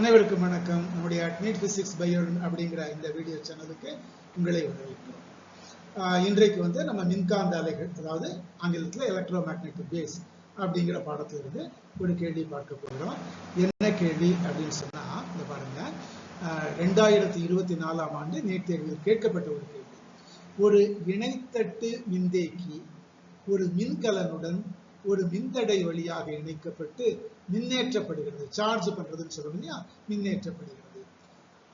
அனைவருக்கும் வணக்கம். நம்முடைய நீட் பிசிக்ஸ் பயோ அப்படிங்கிற இந்த வீடியோ சேனலுக்கு உங்களை வரவேற்கிறோம். இன்றைக்கு வந்து நம்ம மின்காந்த அலைகள் அதாவது ஆங்கிலத்தில் எலக்ட்ரோ மேக்னெட்டிக் பேஸ் அப்படிங்கிற பாடத்திலிருந்து ஒரு கேள்வி பார்க்க போகிறோம். என்ன கேள்வி அப்படின்னு சொன்னால் இந்த பாருங்க. ரெண்டாயிரத்தி இருபத்தி நாலாம் ஆண்டு நீட் தேர்வில் கேட்கப்பட்ட ஒரு கேள்வி. ஒரு இணைத்தட்டு மின்தேக்கி ஒரு மின்கலனுடன் ஒரு மின்தடை வழியாக இணைக்கப்பட்டு மின்னேற்றப்படுகிறது. சார்ஜ் பண்றதுன்னு சொல்றோம் இல்லையா? மின்னேற்றப்படுகிறது.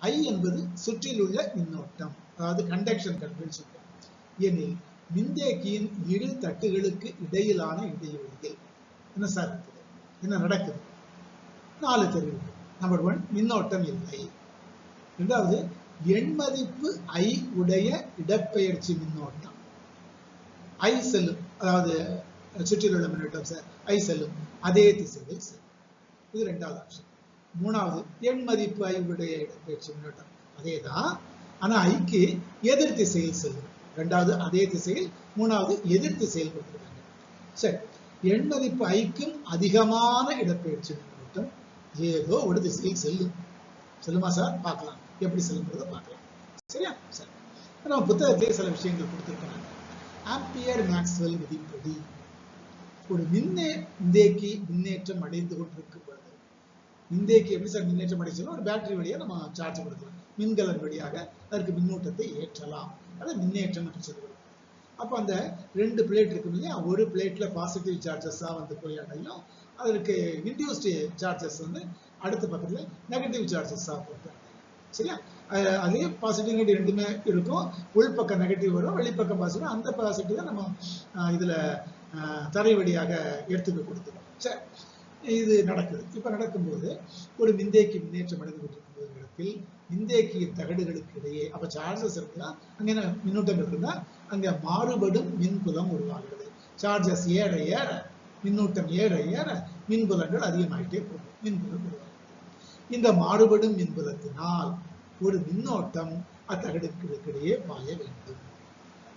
ஐ என்பது சுற்றிலுள்ள மின்னோட்டம். அதாவது கண்டக்ஷன் கரண்ட் சொல்றோம் எனில் மின்தேக்கியின் இரு தட்டுகளுக்கு இடையிலான இடைவெளியில் என்ன சார் இருக்குது? என்ன நடக்குது? நாலு தெரிவு நம்பர் ஒன் மின்னோட்டம் இல்லை. இரண்டாவது எண் மதிப்பு ஐ உடைய இடப்பெயர்ச்சி மின்னோட்டம். ஐ செல்லும் அதாவது சுற்றிலுள்ள மின்னோட்டம் சார் ஐ செல்லும் அதே திசையில் செல்லும் இது ரெண்டாவது ஆப்ஷன் மூணாவது எண் மதிப்பு ஐவுடைய இடப்பெயர்ச்சி மின்னோட்டம் அதே தான் ஆனா ஐக்கு எதிர் திசையில் செல்லும் ரெண்டாவது அதே திசையில் மூணாவது எதிர் திசையில் கொடுத்துருக்காங்க. சரி எண் மதிப்பு ஐக்கும் அதிகமான இடப்பெயர்ச்சி மின்னோட்டம் ஏதோ ஒரு திசையில் செல்லும். செல்லுமா சார் பார்க்கலாம். எப்படி செல்லுங்கிறத பார்க்கலாம். சரியா சரி நம்ம புத்தகத்திலே சில விஷயங்கள் கொடுத்துருக்கிறாங்க. ஆம்பியர் மேக்ஸ்வெல் விதிப்படி ஒரு மின்னே மின்தேக்கி மின்னேற்றம் அடைந்து கொண்டிருக்கும் பொழுது மின்தேக்கி எப்படி சார் மின்னேற்றம் அடைச்சோம் ஒரு பேட்டரி வழியாக நம்ம சார்ஜ் கொடுக்கலாம். மின்கலன் வழியாக அதற்கு மின்னூட்டத்தை ஏற்றலாம். அது மின்னேற்றம் என்று சொல்லுவோம் அப்போ அந்த ரெண்டு பிளேட் இருக்கும் இல்லையா ஒரு பிளேட்ல பாசிட்டிவ் சார்ஜஸ்ஸாக வந்து போய் அடையும். அதற்கு இன்டியூஸ்டு சார்ஜஸ் வந்து அடுத்த பக்கத்தில் நெகட்டிவ் சார்ஜஸா போட்டு சரியா? அதே பாசிட்டிவ் நெகட்டிவ் ரெண்டுமே இருக்கும். உள்பக்கம் நெகட்டிவ் வரும் வெளிப்பக்கம் பாசிட்டிவ் அந்த பாசிட்டிவ் தான் நம்ம இதில் தரை வழியாக எடுத்துக்க கொடுத்துருவோம். சரி. இது நடக்குது. இப்போ நடக்கும்போது ஒரு மின்தேக்கி முன்னேற்றம் அடைந்து கொண்டிருக்கும் இடத்தில் மின்தேக்கியின் தகடுகளுக்கு இடையே அப்போ சார்ஜஸ் இருக்குன்னா அங்கே என்ன மின்னூட்டங்கள் இருந்தால் அங்கே மாறுபடும் மின்புலம் உருவாகிறது. சார்ஜஸ் ஏற ஏற மின்னூட்டம் ஏற ஏற மின்புலங்கள் அதிகமாகிட்டே போகும். மின்புலம் உருவாகும் இந்த மாறுபடும் மின்புலத்தினால் ஒரு மின்னோட்டம் அத்தகடுகளுக்கு இடையே பாய வேண்டும்.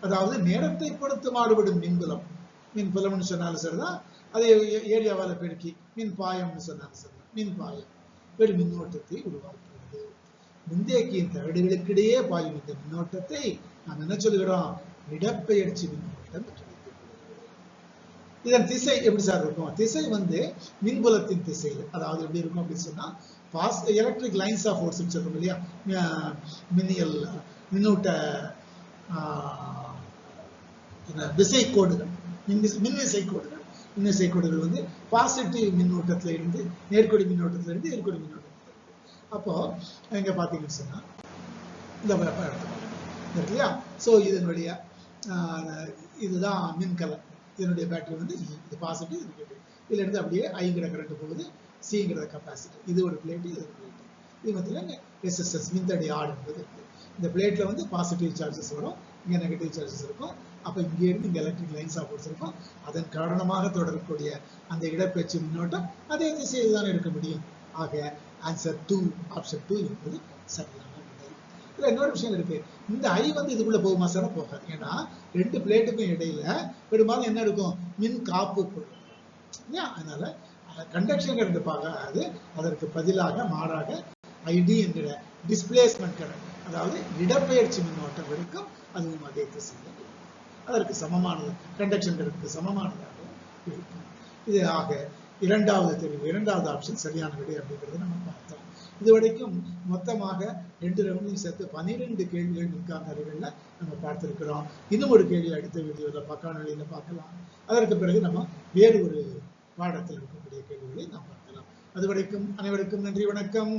அதாவது நேரத்தை பொறுத்து மாறுபடும் மின்புலம். மின் புலம்னு சொன்னாலும் சரிதான். அதை ஏரியாவால பெருக்கி மின் பாயம்னு சொன்னாலும் சரிதான். மின் பாயம். ஒரு மின்னோட்டத்தை உருவாக்குகிறது. மின்தேக்கியின் தகடுகளுக்கிடையே பாயும் இந்த மின்னோட்டத்தை நாம் என்ன சொல்கிறோம் இடப்பெயர்ச்சி மின்னோட்டம் என்று இதன் திசை எப்படி சார் இருக்கும்? திசை வந்து மின்புலத்தின் திசையில். அதாவது எப்படி இருக்கும் அப்படின்னு சொன்னா boss electric lines of force சொல்றோம் இல்லையா? மின்னியல் மின்னூட்ட விசை கோடுகள் மின் மின்விசை கோடுகள் மின்விசை கோடுகள் வந்து பாசிட்டிவ் மின்னோட்டத்துல இருந்து நேர்கொடி மின்னோட்டத்துல இருந்து எதிர்கொடி மின்னோட்டத்துல அப்போ இங்க பாத்தீங்கன்னு சொன்னா இந்த இல்லையா? ஸோ இதனுடைய இதுதான் மின்கலன் இதனுடைய பேட்டரி வந்து இது பாசிட்டிவ் இது நெகட்டிவ் இதுலேருந்து அப்படியே ஐங்கிற கரண்ட் போகுது சிங்கிற கெப்பாசிட்டி இது ஒரு பிளேட்டு இது ஒரு பிளேட்டு இது மத்தியில் ரெசிஸ்டன்ஸ் மின்தடி ஆடு என்பது. இந்த பிளேட்டில் வந்து பாசிட்டிவ் சார்ஜஸ் வரும் இங்கே நெகட்டிவ் சார்ஜஸ் இருக்கும். அப்போ இங்கேருந்து இருந்து எலக்ட்ரிக் லைன்ஸ் ஆஃப் இருக்கும். அதன் காரணமாக தொடரக்கூடிய அந்த இடப்பெயர்ச்சி மின்னோட்டம் அதே திசையில் தான் இருக்க முடியும். ஆக ஆன்சர் டூ ஆப்ஷன் டூ என்பது சரியான விடை இதுல இன்னொரு விஷயம் இருக்கு. இந்த ஐ வந்து இதுக்குள்ள போகுமா? சார் போகாது. ஏன்னா ரெண்டு பிளேட்டுக்கும் இடையில பெரும்பாலும் என்ன இருக்கும்? மின் காப்பு பொருள். இல்லையா? அதனால கண்டக்ஷன் கரண்ட் பார்க்காது. அதற்கு பதிலாக மாறாக ஐடி என்கிற டிஸ்பிளேஸ்மெண்ட் கரண்ட் அதாவது இடப்பெயர்ச்சி மின்னோட்டம் இருக்கும் அதுவும் அதே திசையில் அதற்கு சமமானது கண்டக்ஷன் கரண்ட்டுக்கு சமமானதாக இருக்கும். இது ஆக இரண்டாவது தெரிவு இரண்டாவது ஆப்ஷன் சரியான விடை அப்படிங்கிறது நம்ம பார்த்தோம். இதுவரைக்கும் மொத்தமாக ரெண்டு ரவுண்டையும் சேர்த்து பனிரெண்டு கேள்விகள் நிற்காத அறிவுகள்ல நம்ம பார்த்திருக்கிறோம். இன்னும் ஒரு கேள்வி அடுத்த வீடியோவில் பக்காநிலையில பார்க்கலாம். அதற்கு பிறகு நம்ம வேறு ஒரு பாடத்தில் இருக்கக்கூடிய கேள்விகளை நாம் பார்க்கலாம். அதுவரைக்கும் அனைவருக்கும் நன்றி வணக்கம்.